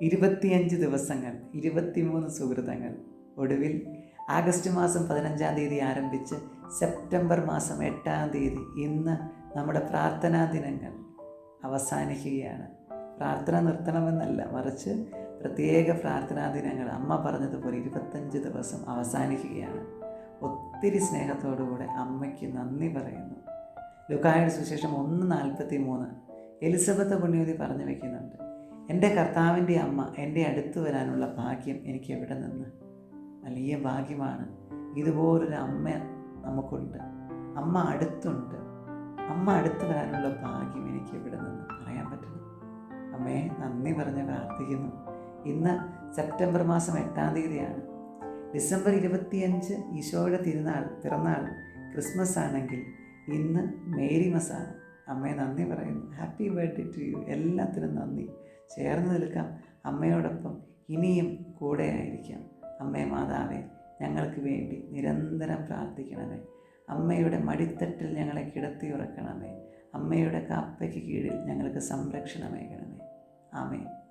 ഇരുപത്തിയഞ്ച് ദിവസങ്ങൾ ഇരുപത്തിമൂന്ന് സുഹൃതങ്ങൾ. ഒടുവിൽ ആഗസ്റ്റ് മാസം പതിനഞ്ചാം തീയതി ആരംഭിച്ച് സെപ്റ്റംബർ മാസം എട്ടാം തീയതി ഇന്ന് നമ്മുടെ പ്രാർത്ഥനാ ദിനങ്ങൾ അവസാനിക്കുകയാണ്. പ്രാർത്ഥന നിർത്തണമെന്നല്ല മറിച്ച് പ്രത്യേക പ്രാർത്ഥനാ ദിനങ്ങൾ അമ്മ പറഞ്ഞതുപോലെ ഇരുപത്തഞ്ച് ദിവസം അവസാനിക്കുകയാണ്. ഒത്തിരി സ്നേഹത്തോടുകൂടെ അമ്മയ്ക്ക് നന്ദി പറയുന്നു. ലുക്കായുടെ സുശേഷം ഒന്ന് നാൽപ്പത്തി മൂന്ന് എലിസബത്ത് പുണ്യവതി പറഞ്ഞു വയ്ക്കുന്നുണ്ട് എന്റെ കർത്താവിന്റെ അമ്മ എന്റെ അടുത്ത് വരാനുള്ള ഭാഗ്യം എനിക്ക് എവിടെ നിന്ന്? വലിയ ഭാഗ്യമാണ്. ഇതുപോലൊരു അമ്മ നമുക്കുണ്ട്. അമ്മ അടുത്തുണ്ട്. അമ്മ അടുത്ത് വരാനുള്ള ഭാഗ്യം എനിക്ക് എവിടെ നിന്ന്? പറയാൻ പറ്റുന്നു അമ്മയെ നന്ദി പറഞ്ഞ് പ്രാർത്ഥിക്കുന്നു. ഇന്ന് സെപ്റ്റംബർ മാസം എട്ടാം തീയതിയാണ്. ഡിസംബർ ഇരുപത്തിയഞ്ച് ഈശോയുടെ തിരുനാൾ പിറന്നാൾ ക്രിസ്മസ് ആണെങ്കിൽ ഇന്ന് മേരി മസാണ് അമ്മയെ നന്ദി പറയുന്നു. Happy birthday to you. എല്ലാത്തിനും നന്ദി. ചേർന്ന് നിൽക്കാം. അമ്മയോടൊപ്പം ഇനിയും കൂടെ ആയിരിക്കാം. അമ്മേ മാതാവേ ഞങ്ങൾക്ക് വേണ്ടി നിരന്തരം പ്രാർത്ഥിക്കണമേ. അമ്മയുടെ മടിത്തട്ടിൽ ഞങ്ങളെ കിടത്തി ഉറക്കണമേ. അമ്മയുടെ കാപ്പയ്ക്ക് കീഴിൽ ഞങ്ങൾക്ക് സംരക്ഷണമേകണമേ. ആമേ